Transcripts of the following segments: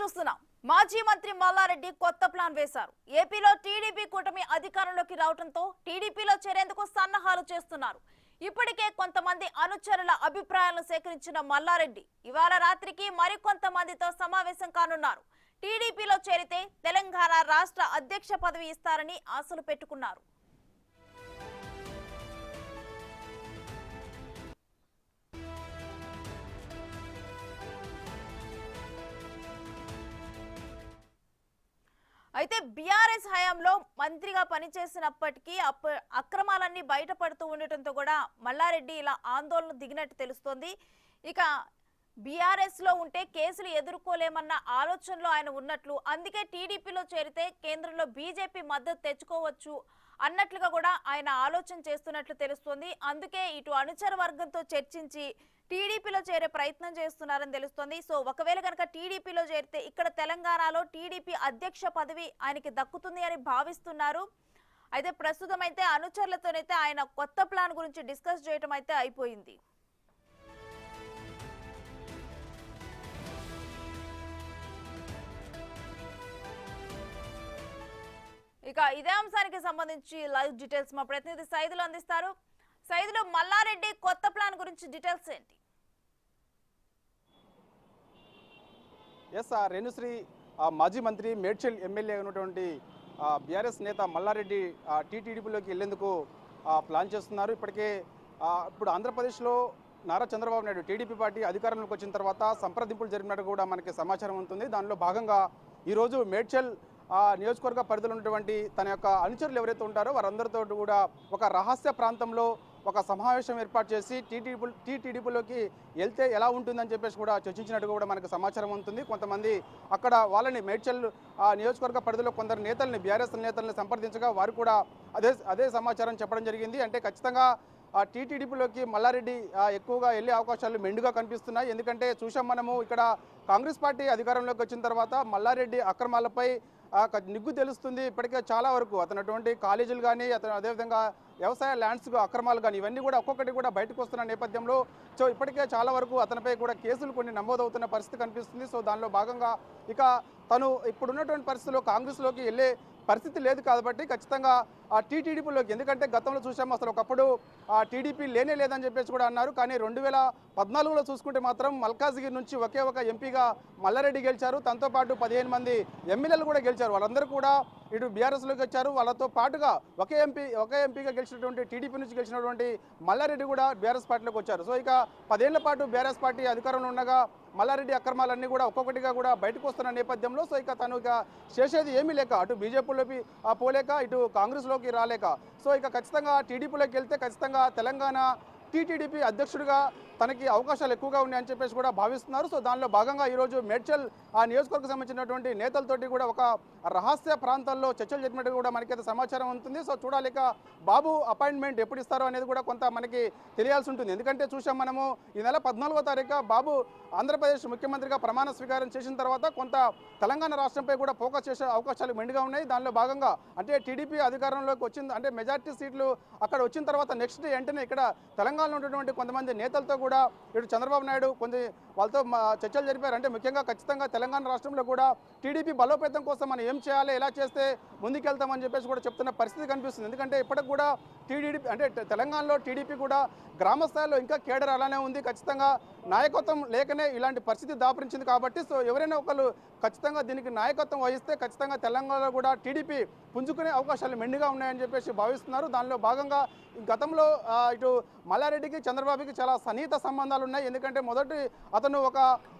చూస్తున్నాం. మాజీ మంత్రి మల్లారెడ్డి కొత్త ప్లాన్ వేశారు. ఏపీలో టీడీపీ కూటమి అధికారంలోకి రావడంతో టీడీపీలో చేరేందుకు సన్నాహాలు చేస్తున్నారు. ఇప్పటికే కొంతమంది అనుచరుల అభిప్రాయాలను సేకరించిన మల్లారెడ్డి ఇవాళ రాత్రికి మరికొంతమందితో సమావేశం కానున్నారు. టీడీపీలో చేరితే తెలంగాణ రాష్ట్ర అధ్యక్ష పదవి ఇస్తారని ఆశలు పెట్టుకున్నారు. అయితే బీఆర్ఎస్ హయాంలో మంత్రిగా పనిచేసినప్పటికీ అప్ప అక్రమాలన్నీ బయటపడుతూ ఉండటంతో కూడా మల్లారెడ్డి ఇలా ఆందోళన దిగినట్టు తెలుస్తోంది. ఇక బీఆర్ఎస్లో ఉంటే కేసులు ఎదుర్కోలేమన్న ఆలోచనలో ఆయన ఉన్నట్లు అందుకే టీడీపీలో చేరితే కేంద్రంలో బీజేపీ మద్దతు తెచ్చుకోవచ్చు అన్నట్లుగా కూడా ఆయన ఆలోచన చేస్తున్నట్లు తెలుస్తోంది. అందుకే ఇటు అనుచర వర్గంతో చర్చించి టీడీపీలో చేరే ప్రయత్నం చేస్తున్నారని తెలుస్తోంది. సో ఒకవేళ కనుక టీడీపీలో చేరితే ఇక్కడ తెలంగాణలో టీడీపీ అధ్యక్ష పదవి ఆయనకి దక్కుతుంది అని భావిస్తున్నారు. అయితే ప్రస్తుతం అయితే అనుచరులతోనైతే ఆయన కొత్త ప్లాన్ గురించి డిస్కస్ చేయటం అయితే అయిపోయింది. ఇక ఇదే అంశానికి సంబంధించి లైవ్ డీటెయిల్స్ మా ప్రతినిధి సైదులు అందిస్తారు. సైదులు మల్లారెడ్డి కొత్త ప్లాన్ గురించి డీటెయిల్స్ ఏంటి? ఎస్ ఆ రేణుశ్రీ మాజీ మంత్రి మేడ్చల్ ఎమ్మెల్యే ఉన్నటువంటి బీఆర్ఎస్ నేత మల్లారెడ్డి టీటీడీపీలోకి వెళ్ళేందుకు ప్లాన్ చేస్తున్నారు. ఇప్పటికే ఇప్పుడు ఆంధ్రప్రదేశ్లో నారా చంద్రబాబు నాయుడు టీడీపీ పార్టీ అధికారంలోకి వచ్చిన తర్వాత సంప్రదింపులు జరిపినట్టు కూడా మనకి సమాచారం ఉంటుంది. దానిలో భాగంగా ఈరోజు మేడ్చల్ నియోజకవర్గ పరిధిలో ఉన్నటువంటి తన యొక్క అనుచరులు ఎవరైతే ఉంటారో వారందరితో కూడా ఒక రహస్య ప్రాంతంలో ఒక సమావేశం ఏర్పాటు చేసి టీటీడీ టీటీడీపీలోకి వెళ్తే ఎలా ఉంటుందని చెప్పేసి కూడా చర్చించినట్టుగా కూడా మనకు సమాచారం ఉంటుంది కొంతమంది అక్కడ వాళ్ళని మేడ్చల్ ఆ నియోజకవర్గ పరిధిలో కొందరు నేతల్ని బీఆర్ఎస్ నేతల్ని సంప్రదించగా వారు కూడా అదే అదే సమాచారం చెప్పడం జరిగింది. అంటే ఖచ్చితంగా ఆ టీటీడీపీలోకి మల్లారెడ్డి ఎక్కువగా వెళ్ళే అవకాశాలు మెండుగా కనిపిస్తున్నాయి. ఎందుకంటే చూసాం మనము ఇక్కడ కాంగ్రెస్ పార్టీ అధికారంలోకి వచ్చిన తర్వాత మల్లారెడ్డి అక్రమాలపై నిగ్గు తెలుస్తుంది ఇప్పటికే చాలా వరకు. అతనటువంటి కాలేజీలు కానీ అతను అదేవిధంగా వ్యవసాయ ల్యాండ్స్ అక్రమాలు కానీ ఇవన్నీ కూడా ఒక్కొక్కటి కూడా బయటకు వస్తున్న నేపథ్యంలో సో ఇప్పటికే చాలా వరకు అతనిపై కూడా కేసులు కొన్ని నమోదవుతున్న పరిస్థితి కనిపిస్తుంది. సో దానిలో భాగంగా ఇక తను ఇప్పుడున్నటువంటి పరిస్థితుల్లో కాంగ్రెస్లోకి వెళ్ళే పరిస్థితి లేదు కాబట్టి ఖచ్చితంగా ఆ టీటీడీపీలోకి ఎందుకంటే గతంలో చూసాము అసలు ఒకప్పుడు ఆ టీడీపీ లేనే లేదని చెప్పేసి కూడా అన్నారు. కానీ రెండు వేల పద్నాలుగులో చూసుకుంటే మాత్రం మల్కాజ్గిరి నుంచి ఒకే ఒక ఎంపీగా మల్లారెడ్డి గెలిచారు. తనతో పాటు పదిహేను మంది ఎమ్మెల్యేలు కూడా గెలిచారు. వాళ్ళందరూ కూడా ఇటు బీఆర్ఎస్లోకి వచ్చారు. వాళ్ళతో పాటుగా ఒకే ఎంపీ ఒకే ఎంపీగా గెలిచినటువంటి టీడీపీ నుంచి గెలిచినటువంటి మల్లారెడ్డి కూడా బీఆర్ఎస్ పార్టీలోకి వచ్చారు. సో ఇక పదేళ్ళ పాటు బీఆర్ఎస్ పార్టీ అధికారంలో ఉండగా మల్లారెడ్డి అక్రమాలన్నీ కూడా ఒక్కొక్కటిగా కూడా బయటకు వస్తున్న నేపథ్యంలో సో ఇక తను ఇక చేసేది ఏమీ లేక అటు బీజేపీలోకి ఆ, పోలేక ఇటు కాంగ్రెస్లోకి రాలేక. సో ఇక ఖచ్చితంగా టీడీపీలోకి వెళ్తే ఖచ్చితంగా తెలంగాణ టీటీడీపీ అధ్యక్షుడిగా తనకి అవకాశాలు ఎక్కువగా ఉన్నాయని చెప్పేసి కూడా భావిస్తున్నారు. సో దానిలో భాగంగా ఈరోజు మేడ్చల్ ఆ నియోజకవర్గం సంబంధించినటువంటి నేతలతోటి కూడా ఒక రహస్య ప్రాంతాల్లో చర్చలు జరిపినట్టు కూడా మనకైతే సమాచారం ఉంటుంది. సో చూడాలిక బాబు అపాయింట్మెంట్ ఎప్పుడు ఇస్తారో అనేది కూడా కొంత మనకి తెలియాల్సి ఉంటుంది. ఎందుకంటే చూసాం మనము ఈ నెల పద్నాలుగో తారీఖు బాబు ఆంధ్రప్రదేశ్ ముఖ్యమంత్రిగా ప్రమాణ స్వీకారం చేసిన తర్వాత కొంత తెలంగాణ రాష్ట్రంపై కూడా ఫోకస్ చేసే అవకాశాలు మెండుగా ఉన్నాయి. దానిలో భాగంగా అంటే టీడీపీ అధికారంలోకి వచ్చింది అంటే మెజార్టీ సీట్లు అక్కడ వచ్చిన తర్వాత నెక్స్ట్ వెంటనే ఇక్కడ తెలంగాణలో ఉన్నటువంటి కొంతమంది నేతలతో కూడా కూడా ఇటు చంద్రబాబు నాయుడు కొన్ని వాళ్ళతో మా చర్చలు జరిపారు. అంటే ముఖ్యంగా ఖచ్చితంగా తెలంగాణ రాష్ట్రంలో కూడా టీడీపీ బలోపేతం కోసం మనం ఏం చేయాలి ఎలా చేస్తే ముందుకెళ్తామని చెప్పేసి కూడా చెప్తున్న పరిస్థితి కనిపిస్తుంది. ఎందుకంటే ఇప్పటికి కూడా టీడీపీ అంటే తెలంగాణలో టీడీపీ కూడా గ్రామ స్థాయిలో ఇంకా కేడర్ అలానే ఉంది. ఖచ్చితంగా నాయకత్వం లేకనే ఇలాంటి పరిస్థితి దాపరించింది కాబట్టి సో ఎవరైనా ఒకళ్ళు ఖచ్చితంగా దీనికి నాయకత్వం వహిస్తే ఖచ్చితంగా తెలంగాణలో కూడా టీడీపీ పుంజుకునే అవకాశాలు మెండుగా ఉన్నాయని చెప్పేసి భావిస్తున్నారు. దానిలో భాగంగా గతంలో ఇటు మల్లారెడ్డికి చంద్రబాబుకి చాలా సన్నిహిత సంబంధాలు ఉన్నాయి. ఎందుకంటే మొదటి అతను ఒక ఆ,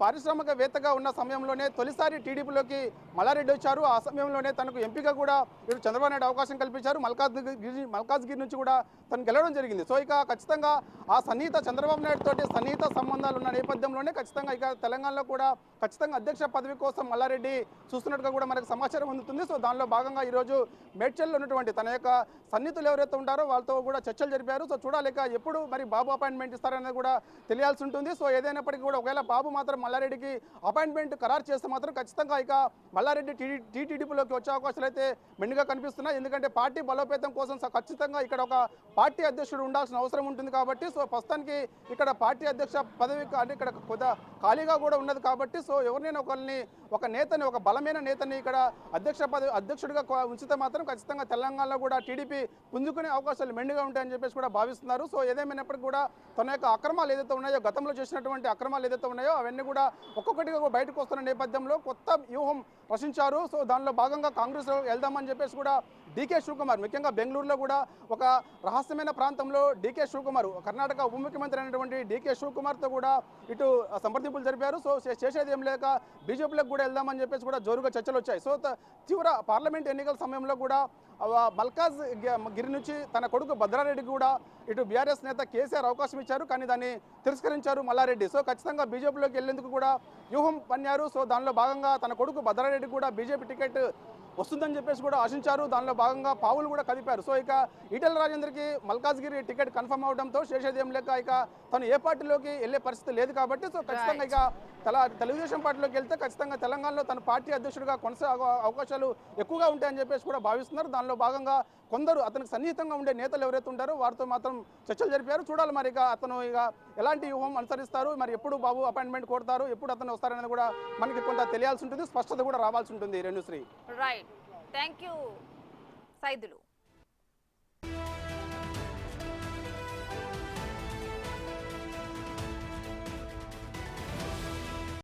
పారిశ్రామికవేత్తగా ఉన్న సమయంలోనే తొలిసారి టీడీపీలోకి మల్లారెడ్డి వచ్చారు. ఆ సమయంలోనే తనకు ఎంపీగా కూడా వీరు చంద్రబాబు నాయుడు అవకాశం కల్పించారు. మల్కాజ్గిరి మల్కాజ్గిరి నుంచి కూడా తను గెలవడం జరిగింది. సో ఇక ఖచ్చితంగా ఆ సన్నిహిత చంద్రబాబు నాయుడు తోటి సన్నిహిత సంబంధాలు ఉన్న నేపథ్యంలోనే ఖచ్చితంగా ఇక తెలంగాణలో కూడా ఖచ్చితంగా అధ్యక్ష పదవి కోసం మల్లారెడ్డి చూస్తున్నట్టుగా కూడా మనకు సమాచారం అందుతుంది. సో దానిలో భాగంగా ఈరోజు మేడ్చల్లో ఉన్నటువంటి తన యొక్క సన్నిహితులు ఎవరైతే ఉంటారో వాళ్ళతో కూడా చర్చలు జరిపారు. సో చూడాలి ఎప్పుడు మరి బాబు అపాయింట్మెంట్ ఇస్తారనేది కూడా తెలియాల్సి ఉంటుంది. సో ఏదైనప్పటికీ కూడా ఒకవేళ బాబు బాబు మాత్రం మల్లారెడ్డికి అపాయింట్మెంట్ ఖరారు చేస్తే మాత్రం ఖచ్చితంగా ఇక మల్లారెడ్డి టీటీడీపీలోకి వచ్చే అవకాశాలు అయితే మెండుగా కనిపిస్తున్నాయి. ఎందుకంటే పార్టీ బలోపేతం కోసం ఖచ్చితంగా ఇక్కడ ఒక పార్టీ అధ్యక్షుడు ఉండాల్సిన అవసరం ఉంటుంది కాబట్టి సో ప్రస్తుతానికి ఇక్కడ పార్టీ అధ్యక్ష పదవి అంటే ఇక్కడ కొద్దిగా ఖాళీగా కూడా ఉన్నది కాబట్టి సో ఎవరినైనా ఒకరిని ఒక నేతని ఒక బలమైన నేతని ఇక్కడ అధ్యక్ష పదవి అధ్యక్షుడిగా ఉంచితే మాత్రం ఖచ్చితంగా తెలంగాణలో కూడా టీడీపీ పుంజుకునే అవకాశాలు మెండుగా ఉంటాయని చెప్పేసి కూడా భావిస్తున్నారు. సో ఏదేమైనప్పటికీ కూడా తన యొక్క అక్రమాలు ఏదైతే ఉన్నాయో గతంలో చేసినటువంటి అక్రమాలు ఏదైతే ఉన్నాయో అవన్నీ కూడా ఒక్కొక్కటిగా బయటకు వస్తున్న నేపథ్యంలో కొత్త వ్యూహం రచించారు సో దానిలో భాగంగా కాంగ్రెస్ వెళ్దామని చెప్పేసి కూడా డీకే శివకుమార్ ముఖ్యంగా బెంగళూరులో కూడా ఒక రహస్యమైన ప్రాంతంలో డీకే శివకుమార్ కర్ణాటక ఉప ముఖ్యమంత్రి అయినటువంటి డీకే శివకుమార్తో కూడా ఇటు సంప్రదింపులు జరిపారు. సో చేసేది ఏం లేక బీజేపీలకు కూడా వెళ్దామని చెప్పేసి కూడా జోరుగా చర్చలు వచ్చాయి. సో తీవ్ర పార్లమెంట్ ఎన్నికల సమయంలో కూడా మల్కాజ్ గిరి నుంచి తన కొడుకు భద్రారెడ్డికి కూడా ఇటు బీఆర్ఎస్ నేత కేసీఆర్ అవకాశం ఇచ్చారు. కానీ దాన్ని తిరస్కరించారు మల్లారెడ్డి. సో ఖచ్చితంగా బీజేపీలోకి వెళ్ళేందుకు కూడా వ్యూహం పన్నారు. సో దానిలో భాగంగా తన కొడుకు భద్రారెడ్డి కూడా బీజేపీ టికెట్ వస్తుందని చెప్పేసి కూడా ఆశించారు. దానిలో భాగంగా పావులు కూడా కదిపారు. సో ఇక ఈటెల రాజేందర్కి మల్కాజ్గిరి టికెట్ కన్ఫర్మ్ అవడంతో శేషదేం లేక ఇక తను ఏ పార్టీలోకి వెళ్ళే పరిస్థితి లేదు కాబట్టి సో ఖచ్చితంగా ఇక తల తెలుగుదేశం పార్టీలోకి వెళ్తే ఖచ్చితంగా తెలంగాణలో తన పార్టీ అధ్యక్షుడిగా కొనసాగే అవకాశాలు ఎక్కువగా ఉంటాయని చెప్పేసి కూడా భావిస్తున్నారు. దానిలో భాగంగా కొందరు అతనికి సన్నిహితంగా ఉండే నేతలు ఎవరైతే ఉంటారో వారితో మాత్రం చర్చలు జరిపారు. చూడాలి మరి ఇక అతను ఇక ఎలాంటి వ్యూహం అనుసరిస్తారు? మరి ఎప్పుడు బాబు అపాయింట్మెంట్ కోరుతారు? ఎప్పుడు అతను వస్తారనేది కూడా మనకి కొంత తెలియాల్సి ఉంటుంది. స్పష్టత కూడా రావాల్సి ఉంటుంది. Renushri right thank you Saidulu.